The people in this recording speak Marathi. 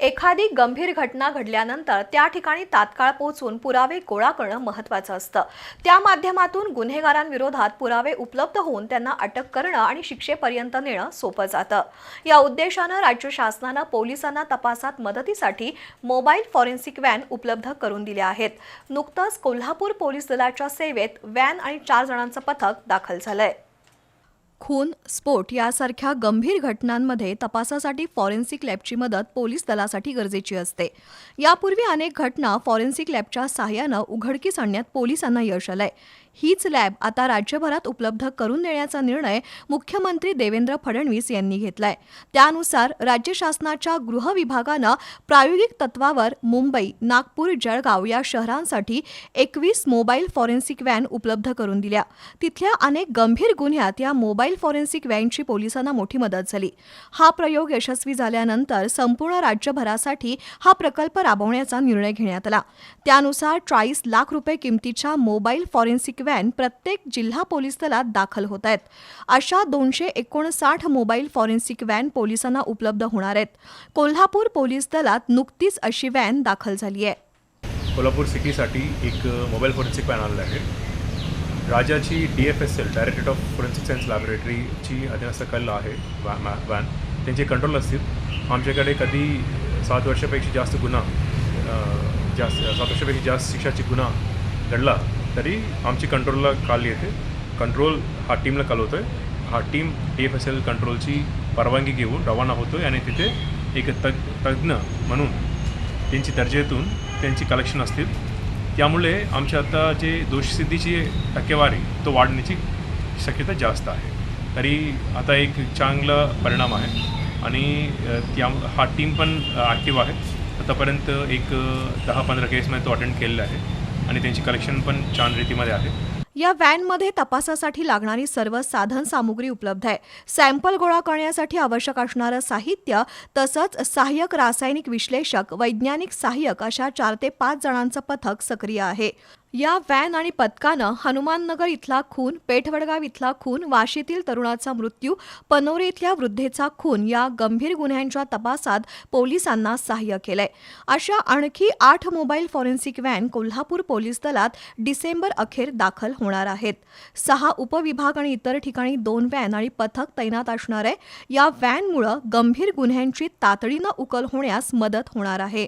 एखादी गंभीर घटना घडल्यानंतर त्या ठिकाणी तात्काळ पोहोचून पुरावे गोळा करणं महत्त्वाचं असतं. त्या माध्यमातून गुन्हेगारांविरोधात पुरावे उपलब्ध होऊन त्यांना अटक करणं आणि शिक्षेपर्यंत नेणं सोपं जातं. या उद्देशानं राज्य शासनानं पोलिसांना तपासात मदतीसाठी मोबाईल फॉरेन्सिक व्हॅन उपलब्ध करून दिल्या आहेत. नुकतंच कोल्हापूर पोलीस दलाच्या सेवेत व्हॅन आणि चार जणांचं पथक दाखल झालंय. खून स्फोट यासारख्या गंभीर घटनांमध्ये तपासासाठी फॉरेन्सिक लॅबची मदत पोलीस दलासाठी गरजेची असते. यापूर्वी अनेक घटना फॉरेन्सिक लॅबच्या सहाय्यानं उघडकीस आणण्यात पोलिसांना यश आलंय. हीच लॅब आता राज्यभरात उपलब्ध करून देण्याचा निर्णय मुख्यमंत्री देवेंद्र फडणवीस यांनी घेतलाय. त्यानुसार राज्य शासनाच्या गृह विभागानं प्रायोगिक तत्वावर मुंबई नागपूर जळगाव या शहरांसाठी एकवीस मोबाईल फॉरेन्सिक व्हॅन उपलब्ध करून दिल्या. तिथल्या अनेक गंभीर गुन्ह्यात या मोबाईल फॉरेन्सिक व्हॅनची पोलिसांना मोठी मदत झाली. हा प्रयोग यशस्वी झाल्यानंतर संपूर्ण राज्यभरासाठी हा प्रकल्प राबवण्याचा निर्णय घेण्यात आला. त्यानुसार चाळीस लाख रुपये किमतीच्या मोबाईल फॉरेन्सिक व्हॅन प्रत्येक जिल्हा पोलीस दलात दाखल होत आहेत. अशा दोनशे एकोणसाठ मोबाईल फॉरेन्सिक व्हॅन पोलिसांना उपलब्ध होणार आहेत. कोल्हापूर पोलीस दलात नुकतीच अशी व्हॅन दाखल झाली आहे. कोल्हापूर सिटीसाठी एक मोबाईल फॉरेन्सिक व्हॅन आणलं आहे. राजाची D F S L directed of forensic science लॅबोरेटरीची अधीनस्थ कल आहे व्हॅन. त्यांचे कंट्रोल असतील. आमच्याकडे कधी सात वर्षापेक्षा जास्त गुन्हा जास्त सात वर्षापेक्षा जास्त शिक्षाची गुन्हा घडला तरी आमची कंट्रोलला काल येते. कंट्रोल हा टीमला काल होतो आहे हा team D F S L कंट्रोलची परवानगी घेऊन रवाना होतो आहे आणि तिथे एक तग तज्ज्ञ म्हणून त्यांची दर्जेतून त्यांची कलेक्शन असतील. त्यामुळे आमच्या आता जे दोषसिद्धीची टक्केवारी तो वाढण्याची शक्यता जास्त आहे. तरी आता एक चांगला परिणाम आहे. आणि त्या हा टीम पण ॲक्टिव्ह आहे. आतापर्यंत एक दहा पंधरा केसमध्ये तो अटेंड केलेला आहे. आणि त्यांची कलेक्शन पण छान रीतीमध्ये आहे. या व्हॅनमध्ये तपासासाठी लागणारी सर्व साधन सामुग्री उपलब्ध आहे. सॅम्पल गोळा करण्यासाठी आवश्यक असणारं साहित्य तसंच सहाय्यक रासायनिक विश्लेषक वैज्ञानिक सहाय्यक अशा चार ते पाच जणांचं पथक सक्रिय आहे. या व्हॅन आणि पथकानं हनुमाननगर इथला खून पेठवडगाव इथला खून वाशीतील तरुणाचा मृत्यू पनोरे इथल्या वृद्धेचा खून या गंभीर गुन्ह्यांच्या तपासात पोलिसांना सहाय्य केलंय. अशा आणखी आठ mobile forensic van Kolhapur police दलात डिसेंबर अखेर दाखल होणार आहेत. सहा उपविभाग आणि इतर ठिकाणी दोन व्हॅन आणि पथक तैनात असणार आहे. या व्हॅनमुळं गंभीर गुन्ह्यांची तातडीनं उकल होण्यास मदत होणार आहे.